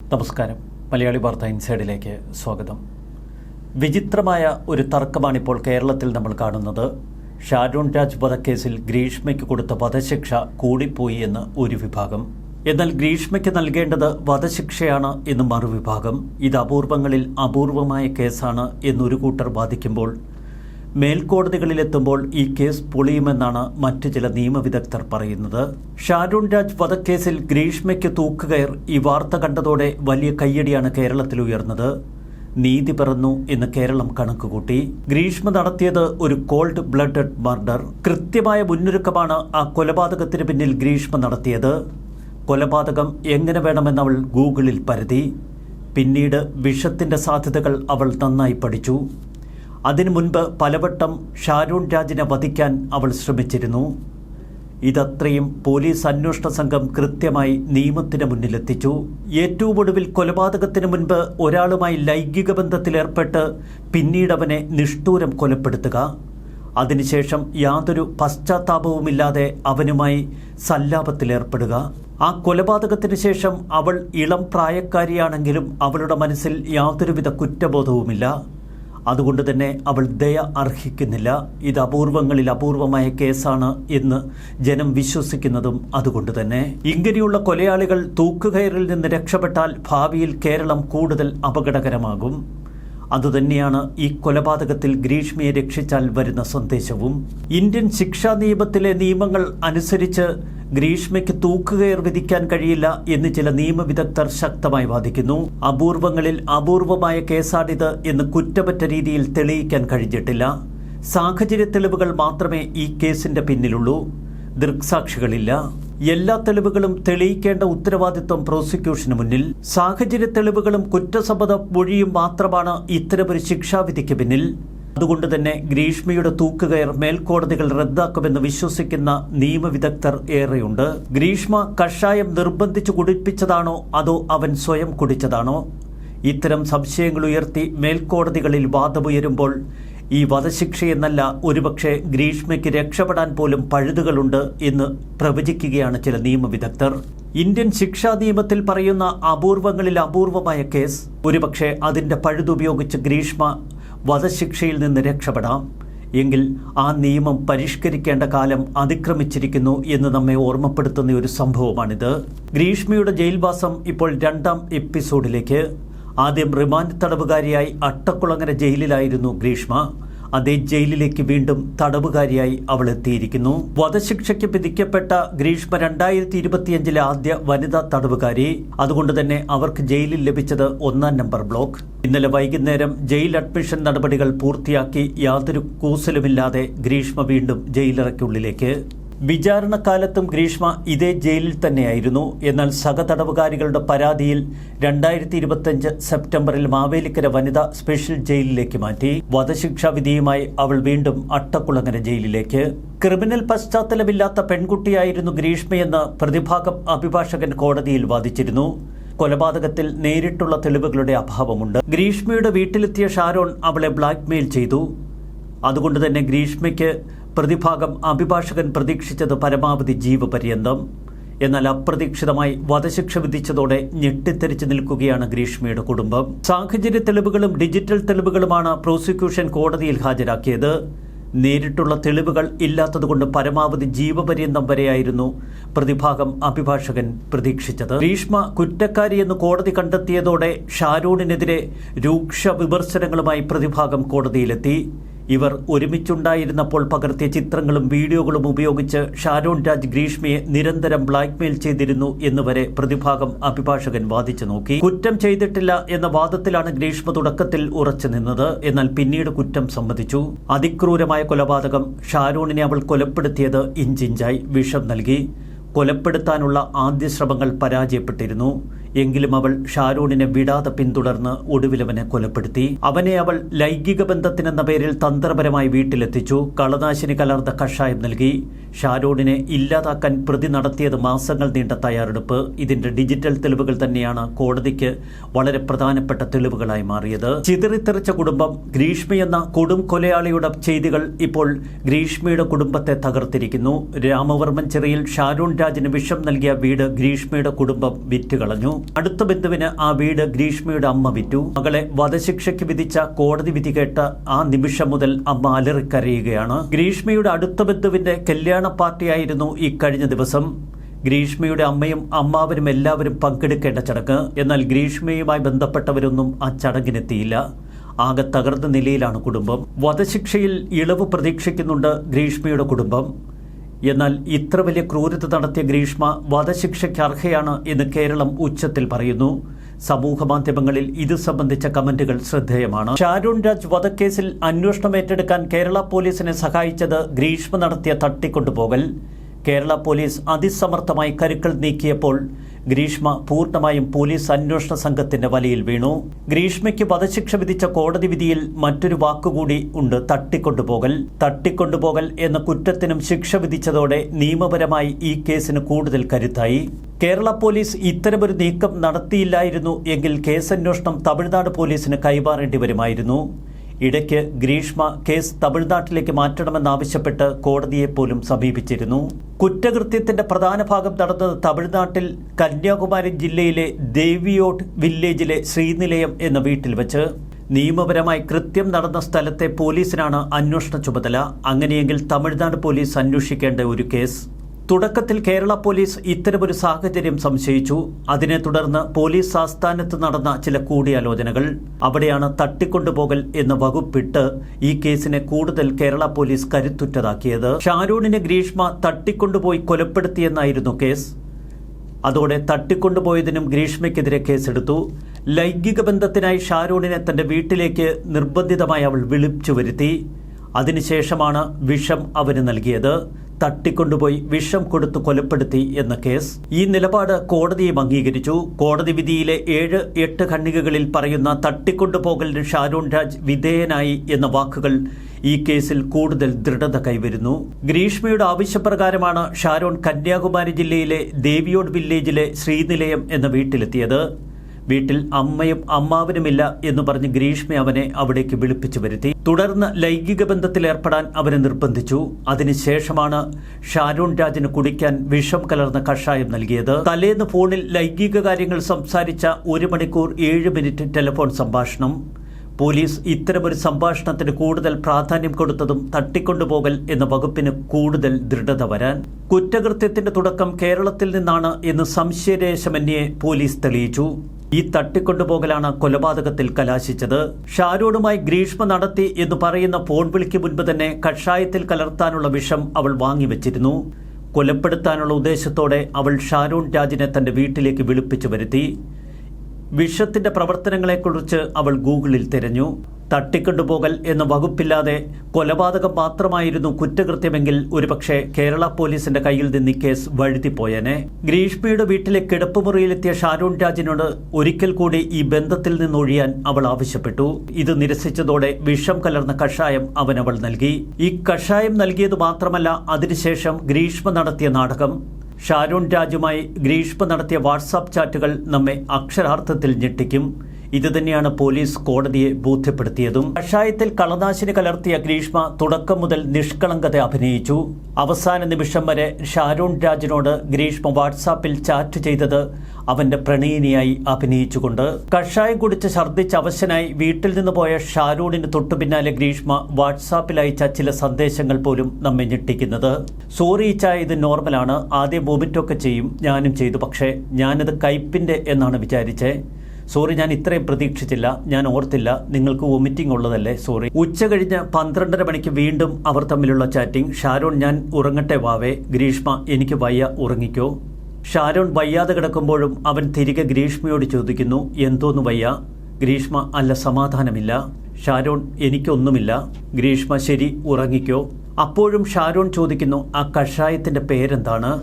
നമസ്കാരം. മലയാളി വാർത്ത ഇൻസൈഡിലേക്ക് സ്വാഗതം. വിചിത്രമായ ഒരു തർക്കമാണിപ്പോൾ കേരളത്തിൽ നമ്മൾ കാണുന്നത്. ഷാരൂൺ രാജ് വധക്കേസിൽ ഗ്രീഷ്മയ്ക്ക് കൊടുത്ത വധശിക്ഷ കൂടിപ്പോയി എന്ന് ഒരു വിഭാഗം. എന്നാൽ ഗ്രീഷ്മയ്ക്ക് നൽകേണ്ടത് വധശിക്ഷയാണ് എന്ന് മറുവിഭാഗം. ഇത് അപൂർവങ്ങളിൽ അപൂർവമായ കേസാണ് എന്നൊരു കൂട്ടർ വാദിക്കുമ്പോൾ മേൽക്കോടതികളിലെത്തുമ്പോൾ ഈ കേസ് പൊളിയുമെന്നാണ് മറ്റു ചില നിയമവിദഗ്ധർ പറയുന്നത്. ഷാരൂൺ രാജ് വധക്കേസിൽ ഗ്രീഷ്മയ്ക്ക് തൂക്കുകയർ ഈ വാർത്ത കണ്ടതോടെ വലിയ കയ്യടിയാണ് കേരളത്തിൽ ഉയർന്നത്. നീതി പിറന്നു എന്ന് കേരളം കണക്കുകൂട്ടി. ഗ്രീഷ്മ നടത്തിയത് ഒരു കോൾഡ് ബ്ലഡഡ് മർഡർ. കൃത്യമായ മുന്നൊരുക്കമാണ് ആ കൊലപാതകത്തിന് പിന്നിൽ ഗ്രീഷ്മ നടത്തിയത്. കൊലപാതകം എങ്ങനെ വേണമെന്ന് അവൾ ഗൂഗിളിൽ പരതി. പിന്നീട് വിഷത്തിന്റെ സാധ്യതകൾ അവൾ നന്നായി പഠിച്ചു. അതിനു മുൻപ് പലവട്ടം ഷാരൂൺ രാജിനെ വധിക്കാൻ അവൾ ശ്രമിച്ചിരുന്നു. ഇതത്രയും പോലീസ് അന്വേഷണ സംഘം കൃത്യമായി നിയമത്തിന് മുന്നിലെത്തിച്ചു. ഏറ്റവും ഒടുവിൽ കൊലപാതകത്തിന് മുൻപ് ഒരാളുമായി ലൈംഗിക ബന്ധത്തിലേർപ്പെട്ട് പിന്നീട് അവനെ നിഷ്ഠൂരം കൊലപ്പെടുത്തുക. അതിനുശേഷം യാതൊരു പശ്ചാത്താപവുമില്ലാതെ അവനുമായി സല്ലാപത്തിലേർപ്പെടുക ആ കൊലപാതകത്തിന് ശേഷം അവൾ ഇളം പ്രായക്കാരിയാണെങ്കിലും അവളുടെ മനസ്സിൽ യാതൊരുവിധ കുറ്റബോധവുമില്ല. അതുകൊണ്ട് തന്നെ അവൾ ദയ അർഹിക്കുന്നില്ല. ഇത് അപൂർവങ്ങളിൽ അപൂർവമായ കേസാണ് എന്ന് ജനം വിശ്വസിക്കുന്നതും അതുകൊണ്ട് തന്നെ. ഇങ്ങനെയുള്ള കൊലയാളികൾ തൂക്കുകയറിൽ നിന്ന് രക്ഷപ്പെട്ടാൽ ഭാവിയിൽ കേരളം കൂടുതൽ അപകടകരമാകും. അതുതന്നെയാണ് ഈ കൊലപാതകത്തിൽ ഗ്രീഷ്മയെ രക്ഷിച്ചാൽ വരുന്ന സന്ദേശവും. ഇന്ത്യൻ ശിക്ഷാ നിയമത്തിലെ നിയമങ്ങൾ അനുസരിച്ച് ഗ്രീഷ്മയ്ക്ക് തൂക്കുകയർ വിധിക്കാൻ കഴിയില്ല എന്ന് ചില നിയമവിദഗ്ധർ ശക്തമായി വാദിക്കുന്നു. അപൂർവങ്ങളിൽ അപൂർവമായ കേസാണിത് എന്ന് കുറ്റമറ്റ രീതിയിൽ തെളിയിക്കാൻ കഴിഞ്ഞിട്ടില്ല. സാഹചര്യ തെളിവുകൾ മാത്രമേ ഈ കേസിന്റെ പിന്നിലുള്ളൂ. ദൃക്സാക്ഷികളില്ല. എല്ലാ തെളിവുകളും തെളിയിക്കേണ്ട ഉത്തരവാദിത്വം പ്രോസിക്യൂഷന് മുന്നിൽ. സാഹചര്യ തെളിവുകളും കുറ്റസമ്മത മൊഴിയും മാത്രമാണ് ഇത്തരമൊരു ശിക്ഷാവിധിക്ക് പിന്നിൽ. അതുകൊണ്ട് തന്നെ ഗ്രീഷ്മയുടെ തൂക്കുകയർ മേൽക്കോടതികൾ റദ്ദാക്കുമെന്ന് വിശ്വസിക്കുന്ന നിയമവിദഗ്ധർ ഏറെയുണ്ട്. ഗ്രീഷ്മ കഷായം നിർബന്ധിച്ചു കുടിപ്പിച്ചതാണോ അതോ അവൻ സ്വയം കുടിച്ചതാണോ? ഇത്തരം സംശയങ്ങൾ ഉയർത്തി മേൽക്കോടതികളിൽ വാദമുയരുമ്പോൾ ഈ വധശിക്ഷയെന്നല്ല ഒരുപക്ഷെ ഗ്രീഷ്മയ്ക്ക് രക്ഷപ്പെടാൻ പോലും പഴുതുകളുണ്ട് എന്ന് പ്രവചിക്കുകയാണ് ചില നിയമവിദഗ്ധർ. ഇന്ത്യൻ ശിക്ഷാ നിയമത്തിൽ പറയുന്ന അപൂർവങ്ങളിൽ അപൂർവമായ കേസ് ഒരുപക്ഷെ അതിന്റെ പഴുതുപയോഗിച്ച് ഗ്രീഷ്മ വധശിക്ഷയിൽ നിന്ന് രക്ഷപ്പെടാം. എങ്കിൽ ആ നിയമം പരിഷ്കരിക്കേണ്ട കാലം അതിക്രമിച്ചിരിക്കുന്നു എന്ന് നമ്മെ ഓർമ്മപ്പെടുത്തുന്ന ഒരു സംഭവമാണിത്. ഗ്രീഷ്മയുടെ ജയിൽവാസം ഇപ്പോൾ രണ്ടാം എപ്പിസോഡിലേക്ക്. ആദ്യം റിമാൻഡ് തടവുകാരിയായി അട്ടക്കുളങ്ങര ജയിലിലായിരുന്നു ഗ്രീഷ്മ. അതേ ജയിലിലേക്ക് വീണ്ടും തടവുകാരിയായി അവൾ എത്തിയിരിക്കുന്നു വധശിക്ഷയ്ക്ക് വിധിക്കപ്പെട്ട ഗ്രീഷ്മ രണ്ടായിരത്തി ഇരുപത്തിയഞ്ചിലെ ആദ്യ വനിതാ തടവുകാരി. അതുകൊണ്ട് തന്നെ അവർക്ക് ജയിലിൽ ലഭിച്ചത് ഒന്നാം നമ്പർ ബ്ലോക്ക്. ഇന്നലെ വൈകുന്നേരം ജയിൽ അഡ്മിഷൻ നടപടികൾ പൂർത്തിയാക്കി യാതൊരു കൂസലുമില്ലാതെ ഗ്രീഷ്മ വീണ്ടും ജയിലറയ്ക്കുള്ളിലേക്ക് വിചാരണക്കാലത്തും ഗ്രീഷ്മ ഇതേ ജയിലിൽ തന്നെയായിരുന്നു. എന്നാൽ സഹതടവുകാരികളുടെ പരാതിയിൽ രണ്ടായിരത്തി ഇരുപത്തിയഞ്ച് സെപ്റ്റംബറിൽ മാവേലിക്കര വനിതാ സ്പെഷ്യൽ ജയിലിലേക്ക് മാറ്റി. വധശിക്ഷാ വിധിയുമായി അവൾ വീണ്ടും അട്ടക്കുളങ്ങര ജയിലിലേക്ക്. ക്രിമിനൽ പശ്ചാത്തലമില്ലാത്ത പെൺകുട്ടിയായിരുന്നു ഗ്രീഷ്മയെന്ന് പ്രതിഭാഗം അഭിഭാഷകൻ കോടതിയിൽ വാദിച്ചിരുന്നു. കൊലപാതകത്തിൽ നേരിട്ടുള്ള തെളിവുകളുടെ അഭാവമുണ്ട്. ഗ്രീഷ്മയുടെ വീട്ടിലെത്തിയ ഷാരോൺ അവളെ ബ്ലാക്ക്മെയിൽ ചെയ്തു. അതുകൊണ്ട് തന്നെ ഗ്രീഷ്മയ്ക്ക് പ്രതിഭാഗം അഭിഭാഷകൻ പ്രതീക്ഷിച്ചത് പരമാവധി ജീവപര്യന്തം എന്നാൽ അപ്രതീക്ഷിതമായി വധശിക്ഷ വിധിച്ചതോടെ ഞെട്ടിത്തെരിച്ചു നിൽക്കുകയാണ് ഗ്രീഷ്മയുടെ കുടുംബം. സാഹചര്യ തെളിവുകളും ഡിജിറ്റൽ തെളിവുകളുമാണ് പ്രോസിക്യൂഷൻ കോടതിയിൽ ഹാജരാക്കിയത്. നേരിട്ടുള്ള തെളിവുകൾ ഇല്ലാത്തതുകൊണ്ട് പരമാവധി ജീവപര്യന്തം വരെയായിരുന്നു പ്രതിഭാഗം അഭിഭാഷകൻ പ്രതീക്ഷിച്ചത്. ഗ്രീഷ്മ കുറ്റക്കാരിയെന്ന് കോടതി കണ്ടെത്തിയതോടെ ഷാരൂണിനെതിരെ രൂക്ഷ വിമർശനങ്ങളുമായി പ്രതിഭാഗം കോടതിയിലെത്തി. ഇവർ ഒരുമിച്ചുണ്ടായിരുന്നപ്പോൾ പകർത്തിയ ചിത്രങ്ങളും വീഡിയോകളും ഉപയോഗിച്ച് ഷാരോൺ രാജ് ഗ്രീഷ്മയെ നിരന്തരം ബ്ലാക്ക്മെയിൽ ചെയ്തിരുന്നു എന്നുവരെ പ്രതിഭാഗം അഭിഭാഷകൻ വാദിച്ചു നോക്കി. കുറ്റം ചെയ്തിട്ടില്ല എന്ന വാദത്തിലാണ് ഗ്രീഷ്മ തുടക്കത്തിൽ ഉറച്ചു നിന്നത്. എന്നാൽ പിന്നീട് കുറ്റം സമ്മതിച്ചു. അതിക്രൂരമായ കൊലപാതകം ഷാരോണിനെ അവൾ കൊലപ്പെടുത്തിയത് ഇഞ്ചിഞ്ചായി വിഷം നൽകി. കൊലപ്പെടുത്താനുള്ള ആദ്യ ശ്രമങ്ങൾ പരാജയപ്പെട്ടിരുന്നു. എങ്കിലും അവൾ ഷാരൂണിനെ വിടാതെ പിന്തുടർന്ന് ഒടുവിലവനെ കൊലപ്പെടുത്തി. അവനെ അവൾ ലൈംഗിക ബന്ധത്തിനെന്ന പേരിൽ തന്ത്രപരമായി വീട്ടിലെത്തിച്ചു. കളനാശിനി കലർന്ന കഷായം നൽകി. ഷാരൂണിനെ ഇല്ലാതാക്കാൻ പ്രതി നടത്തിയത് മാസങ്ങൾ നീണ്ട തയ്യാറെടുപ്പ്. ഇതിന്റെ ഡിജിറ്റൽ തെളിവുകൾ തന്നെയാണ് കോടതിക്ക് വളരെ പ്രധാനപ്പെട്ട തെളിവുകളായി മാറിയത്. ചിതറിത്തെറിച്ച കുടുംബം ഗ്രീഷ്മി എന്ന കൊടും കൊലയാളിയുടെ ചെയ്തികൾ ഇപ്പോൾ ഗ്രീഷ്മയുടെ കുടുംബത്തെ തകർത്തിരിക്കുന്നു. രാമവർമ്മൻ ചെറിയിൽ ഷാരൂൺ രാജിന് വിഷം നൽകിയ വീട് ഗ്രീഷ്മയുടെ കുടുംബം വിറ്റുകളഞ്ഞു. അടുത്ത ബന്ധുവിന് ആ വീട് ഗ്രീഷ്മയുടെ അമ്മ വിറ്റു. മകളെ വധശിക്ഷയ്ക്ക് വിധിച്ച കോടതി വിധി കേട്ട ആ നിമിഷം മുതൽ അമ്മ അലറിക്കരയുകയാണ്. ഗ്രീഷ്മയുടെ അടുത്ത ബന്ധുവിന്റെ കല്യാണ പാർട്ടിയായിരുന്നു ഈ കഴിഞ്ഞ ദിവസം. ഗ്രീഷ്മയുടെ അമ്മയും അമ്മാവരും എല്ലാവരും പങ്കെടുക്കേണ്ട ചടങ്ങ്. എന്നാൽ ഗ്രീഷ്മയുമായി ബന്ധപ്പെട്ടവരൊന്നും ആ ചടങ്ങിനെത്തിയില്ല. ആകെ തകർന്ന നിലയിലാണ് കുടുംബം. വധശിക്ഷയിൽ ഇളവ് പ്രതീക്ഷിക്കുന്നുണ്ട് ഗ്രീഷ്മയുടെ കുടുംബം. എന്നാൽ ഇത്ര വലിയ ക്രൂരത നടത്തിയ ഗ്രീഷ്മ വധശിക്ഷയ്ക്ക് അർഹയാണ് എന്ന് കേരളം ഉച്ചത്തിൽ പറയുന്നു. സമൂഹ മാധ്യമങ്ങളിൽ ഇത് സംബന്ധിച്ച കമന്റുകൾ ശ്രദ്ധേയമാണ്. ഷാരൂൺ രാജ് വധക്കേസിൽ അന്വേഷണം ഏറ്റെടുക്കാൻ കേരള പോലീസിനെ സഹായിച്ചത് ഗ്രീഷ്മ നടത്തിയ തട്ടിക്കൊണ്ടുപോകൽ. കേരള പോലീസ് അതിസമർത്ഥമായി കരുക്കൾ നീക്കിയപ്പോൾ ഗ്രീഷ്മ പൂർണമായും പോലീസ് അന്വേഷണ സംഘത്തിന്റെ വലയിൽ വീണു. ഗ്രീഷ്മയ്ക്ക് വധശിക്ഷ വിധിച്ച കോടതി വിധിയിൽ മറ്റൊരു വാക്കുകൂടി ഉണ്ട് തട്ടിക്കൊണ്ടുപോകൽ. തട്ടിക്കൊണ്ടുപോകൽ എന്ന കുറ്റത്തിനും ശിക്ഷ വിധിച്ചതോടെ നിയമപരമായി ഈ കേസിന് കൂടുതൽ കരുത്തായി. കേരള പോലീസ് ഇത്തരമൊരു നീക്കം നടത്തിയില്ലായിരുന്നു എങ്കിൽ കേസന്വേഷണം തമിഴ്നാട് പോലീസിന് കൈമാറേണ്ടി വരുമായിരുന്നു. ഇടയ്ക്ക് ഗ്രീഷ്മ കേസ് തമിഴ്നാട്ടിലേക്ക് മാറ്റണമെന്നാവശ്യപ്പെട്ട് കോടതിയെ പോലും സമീപിച്ചിരുന്നു. കുറ്റകൃത്യത്തിന്റെ പ്രധാന ഭാഗം നടന്നത് തമിഴ്നാട്ടിൽ കന്യാകുമാരി ജില്ലയിലെ ദേവിയോട്ട് വില്ലേജിലെ ശ്രീനിലയം എന്ന വീട്ടിൽ വെച്ച്. നിയമപരമായി കൃത്യം നടന്ന സ്ഥലത്തെ പോലീസിനാണ് അന്വേഷണ ചുമതല. അങ്ങനെയെങ്കിൽ തമിഴ്നാട് പോലീസ് അന്വേഷിക്കേണ്ട ഒരു കേസ്. തുടക്കത്തിൽ കേരള പോലീസ് ഇത്തരമൊരു സാഹചര്യം സംശയിച്ചു. അതിനെ തുടർന്ന് പോലീസ് ആസ്ഥാനത്ത് നടന്ന ചില കൂടിയാലോചനകൾ. അവിടെയാണ് തട്ടിക്കൊണ്ടുപോകൽ എന്ന വകുപ്പിട്ട് ഈ കേസിനെ കൂടുതൽ കേരള പോലീസ് കരുത്തുറ്റതാക്കിയത്. ഷാരൂണിനെ ഗ്രീഷ്മ തട്ടിക്കൊണ്ടുപോയി കൊലപ്പെടുത്തിയെന്നായിരുന്നു കേസ്. അതോടെ തട്ടിക്കൊണ്ടുപോയതിനും ഗ്രീഷ്മയ്ക്കെതിരെ കേസെടുത്തു. ലൈംഗിക ബന്ധത്തിനായി ഷാരൂണിനെ തന്റെ വീട്ടിലേക്ക് നിർബന്ധിതമായി അവൾ വിളിച്ചു വരുത്തി അതിനുശേഷമാണ് വിഷം അവന് നൽകിയത്. തട്ടിക്കൊണ്ടുപോയി വിഷം കൊടുത്തു കൊലപ്പെടുത്തി എന്ന കേസ്. ഈ നിലപാട് കോടതിയും അംഗീകരിച്ചു. കോടതി വിധിയിലെ ഏഴ് എട്ട് ഖണ്ഡികകളിൽ പറയുന്ന തട്ടിക്കൊണ്ടുപോകലിന് ഷാരൂൺ രാജ് വിധേയനായി എന്ന വാക്കുകൾ ഈ കേസിൽ കൂടുതൽ ദൃഢത കൈവരുന്നു. ഗ്രീഷ്മയുടെ ആവശ്യപ്രകാരമാണ് ഷാരോൺ കന്യാകുമാരി ജില്ലയിലെ ദേവിയോട് വില്ലേജിലെ ശ്രീനിലയം എന്ന വീട്ടിലെത്തിയത്. വീട്ടിൽ അമ്മയും അമ്മാവനുമില്ല എന്ന് പറഞ്ഞ് ഗ്രീഷ്മ അവനെ അവിടേക്ക് വിളിപ്പിച്ചു വരുത്തി. തുടർന്ന് ലൈംഗിക ബന്ധത്തിൽ ഏർപ്പെടാൻ അവനെ നിർബന്ധിച്ചു. അതിനുശേഷമാണ് ഷാരൂൺ രാജിന് കുടിക്കാൻ വിഷം കലർന്ന കഷായം നൽകിയത്. തലേന്ന് ഫോണിൽ ലൈംഗിക കാര്യങ്ങൾ സംസാരിച്ച ഒരു മണിക്കൂർ ഏഴ് മിനിറ്റ് ടെലിഫോൺ സംഭാഷണം. പോലീസ് ഇത്തരമൊരു സംഭാഷണത്തിന് കൂടുതൽ പ്രാധാന്യം കൊടുത്തതും തട്ടിക്കൊണ്ടുപോകൽ എന്ന വകുപ്പിന് കൂടുതൽ ദൃഢത വരാൻ. കുറ്റകൃത്യത്തിന്റെ തുടക്കം കേരളത്തിൽ നിന്നാണ് എന്ന് സംശയരേശമന്യെ പോലീസ് തെളിയിച്ചു. ഈ തട്ടിക്കൊണ്ടുപോകലാണ് കൊലപാതകത്തിൽ കലാശിച്ചത്. ഷാരൂണുമായി ഗ്രീഷ്മ നടത്തി എന്ന് പറയുന്ന ഫോൺ വിളിക്ക് മുൻപ് തന്നെ കഷായത്തിൽ കലർത്താനുള്ള വിഷം അവൾ വാങ്ങിവെച്ചിരുന്നു കൊലപ്പെടുത്താനുള്ള ഉദ്ദേശത്തോടെ അവൾ ഷാരൂൺ രാജിനെ തന്റെ വീട്ടിലേക്ക് വിളിപ്പിച്ചു വരുത്തി. വിഷത്തിന്റെ പ്രവർത്തനങ്ങളെക്കുറിച്ച് അവൾ ഗൂഗിളിൽ തിരഞ്ഞു. തട്ടിക്കൊണ്ടുപോകൽ എന്ന വകുപ്പില്ലാതെ കൊലപാതകം മാത്രമായിരുന്നു കുറ്റകൃത്യമെങ്കിൽ ഒരുപക്ഷെ കേരള പോലീസിന്റെ കയ്യിൽ നിന്ന് കേസ് വഴുതിപ്പോയനെ. ഗ്രീഷ്മയുടെ വീട്ടിലെ കിടപ്പുമുറിയിലെത്തിയ ഷാരൂൺ രാജിനോട് ഒരിക്കൽ കൂടി ഈ ബന്ധത്തിൽ നിന്നൊഴിയാൻ അവൾ ആവശ്യപ്പെട്ടു. ഇത് നിരസിച്ചതോടെ വിഷം കലർന്ന കഷായം അവൻ അവൾ നൽകി. ഈ കഷായം നൽകിയത് മാത്രമല്ല അതിനുശേഷം ഗ്രീഷ്മ നടത്തിയ നാടകം. ഷാരൂൺ രാജുമായി ഗ്രീഷ്മ നടത്തിയ വാട്സാപ്പ് ചാറ്റുകൾ നമ്മെ അക്ഷരാർത്ഥത്തിൽ ഞെട്ടിക്കും. ഇതുതന്നെയാണ് പോലീസ് കോടതിയെ ബോധ്യപ്പെടുത്തിയതും. കഷായത്തിൽ കളനാശിനി കലർത്തിയ ഗ്രീഷ്മ തുടക്കം മുതൽ നിഷ്കളങ്കത അഭിനയിച്ചു. അവസാന നിമിഷം വരെ ഷാരൂൺ രാജിനോട് ഗ്രീഷ്മ വാട്സാപ്പിൽ ചാറ്റ് ചെയ്തത് അവന്റെ പ്രണയിനിയായി അഭിനയിച്ചുകൊണ്ട്. കഷായം കുടിച്ച് ഛർദ്ദിച്ച് അവശനായി വീട്ടിൽ നിന്ന് പോയ ഷാരൂണിന് തൊട്ടുപിന്നാലെ ഗ്രീഷ്മ വാട്സാപ്പിൽ അയച്ച ചില സന്ദേശങ്ങൾ പോലും നമ്മെ ഞെട്ടിക്കുന്നത്. സോറി ചായ ഇത് നോർമലാണ്. ആദ്യം വോമിറ്റൊക്കെ ചെയ്യും. ഞാനും ചെയ്തു. പക്ഷേ ഞാനത് കയ്പിന്റെ എന്നാണ് വിചാരിച്ചേ. സോറി ഞാൻ ഇത്രയും പ്രതീക്ഷിച്ചില്ല. ഞാൻ ഓർത്തില്ല നിങ്ങൾക്ക് വൊമിറ്റിംഗ് ഉള്ളതല്ലേ? സോറി. ഉച്ച കഴിഞ്ഞ് പന്ത്രണ്ടര മണിക്ക് വീണ്ടും അവർ തമ്മിലുള്ള ചാറ്റിംഗ്. ഷാരോൺ ഞാൻ ഉറങ്ങട്ടെ വാവേ. ഗ്രീഷ്മ എനിക്ക് വയ്യ ഉറങ്ങിക്കോ. ഷാരോൺ വയ്യാതെ കിടക്കുമ്പോഴും അവൻ തിരികെ ഗ്രീഷ്മയോട് ചോദിക്കുന്നു എന്തോന്ന് വയ്യ? ഗ്രീഷ്മ അല്ല സമാധാനമില്ല. ഷാരോൺ എനിക്കൊന്നുമില്ല. ഗ്രീഷ്മ ശരി ഉറങ്ങിക്കോ. അപ്പോഴും ഷാരോൺ ചോദിക്കുന്നു ആ കഷായത്തിന്റെ പേരെന്താണ്?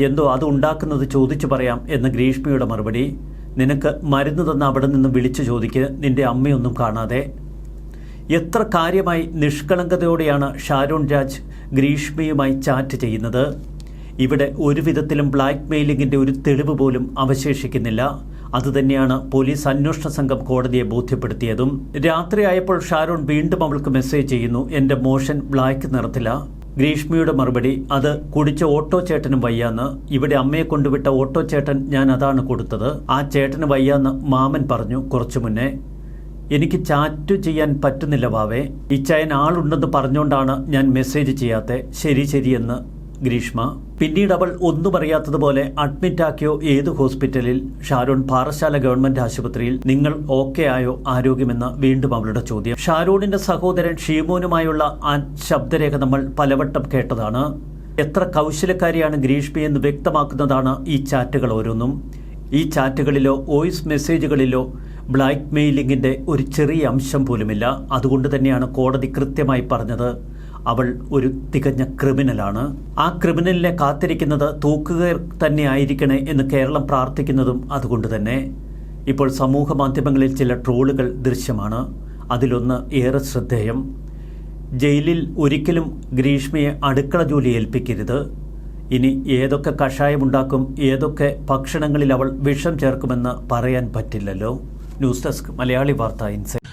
എന്തോ അത് ഉണ്ടാക്കുന്നത് ചോദിച്ചു പറയാം എന്ന് ഗ്രീഷ്മയുടെ മറുപടി. നിനക്ക് മരുന്ന് തന്ന അവിടെ നിന്ന് വിളിച്ചു ചോദിക്ക് നിന്റെ അമ്മയൊന്നും കാണാതെ. എത്ര കാര്യമായി നിഷ്കളങ്കതയോടെയാണ് ഷാരോൺ രാജ് ഗ്രീഷ്മയുമായി ചാറ്റ് ചെയ്യുന്നത്. ഇവിടെ ഒരു വിധത്തിലും ബ്ലാക്ക് മെയിലിംഗിന്റെ ഒരു തെളിവ് പോലും അവശേഷിക്കുന്നില്ല. അതുതന്നെയാണ് പോലീസ് അന്വേഷണ സംഘം കോടതിയെ ബോധ്യപ്പെടുത്തിയതും. രാത്രിയായപ്പോൾ ഷാരോൺ വീണ്ടും അവൾക്ക് മെസ്സേജ് ചെയ്യുന്നു എന്റെ മോഷൻ ബ്ലാക്ക് നിറത്തില്ല. ഗ്രീഷ്മയുടെ മറുപടി അത് കുടിച്ച ഓട്ടോ ചേട്ടനും വയ്യാന്ന്. ഇവിടെ അമ്മയെ കൊണ്ടുവിട്ട ഓട്ടോ ചേട്ടൻ ഞാൻ അതാണ് കൊടുത്തത്. ആ ചേട്ടന് വയ്യാന്ന് മാമൻ പറഞ്ഞു കുറച്ചു മുന്നേ. എനിക്ക് ചാറ്റ് ചെയ്യാൻ പറ്റുന്നില്ല വാവേ. ഇച്ചായൻ ആളുണ്ടെന്ന് പറഞ്ഞുകൊണ്ടാണ് ഞാൻ മെസ്സേജ് ചെയ്യാത്തെ. ശരി ശരിയെന്ന്. ഗ്രീഷ്മ പിന്നീട് അവൾ ഒന്നും അറിയാത്തതുപോലെ അഡ്മിറ്റാക്കിയോ ഏത് ഹോസ്പിറ്റലിൽ ഷാരോൺ പാറശാല ഗവൺമെന്റ് ആശുപത്രിയിൽ നിങ്ങൾ ഓക്കെ ആയോ ആരോഗ്യമെന്ന് വീണ്ടും അവളുടെ ചോദ്യം. ഷാരോണിന്റെ സഹോദരൻ ഷീമോനുമായുള്ള ആ ശബ്ദരേഖ നമ്മൾ പലവട്ടം കേട്ടതാണ്. എത്ര കൗശലക്കാരിയാണ് ഗ്രീഷ്മി എന്ന് വ്യക്തമാക്കുന്നതാണ് ഈ ചാറ്റുകൾ ഓരോന്നും. ഈ ചാറ്റുകളിലോ വോയിസ് മെസ്സേജുകളിലോ ബ്ലാക്ക് മെയിലിംഗിന്റെ ഒരു ചെറിയ അംശം പോലുമില്ല. അതുകൊണ്ട് തന്നെയാണ് കോടതി കൃത്യമായി പറഞ്ഞത്. അവൾ ഒരു തികഞ്ഞ ക്രിമിനലാണ്. ആ ക്രിമിനലിനെ കാത്തിരിക്കുന്നത് തൂക്കുകയർ തന്നെ ആയിരിക്കണേ എന്ന് കേരളം പ്രാർത്ഥിക്കുന്നതും അതുകൊണ്ട് തന്നെ. ഇപ്പോൾ സമൂഹ മാധ്യമങ്ങളിൽ ചില ട്രോളുകൾ ദൃശ്യമാണ്. അതിലൊന്ന് ഏറെ ശ്രദ്ധേയം. ജയിലിൽ ഒരിക്കലും ഗ്രീഷ്മയെ അടുക്കള ജോലി ഏൽപ്പിക്കരുത്. ഇനി ഏതൊക്കെ കഷായമുണ്ടാക്കും ഏതൊക്കെ ഭക്ഷണങ്ങളിൽ അവൾ വിഷം ചേർക്കുമെന്ന് പറയാൻ പറ്റില്ലല്ലോ. ന്യൂസ് ഡെസ്ക് മലയാളി വാർത്ത ഇൻസൈറ്റ്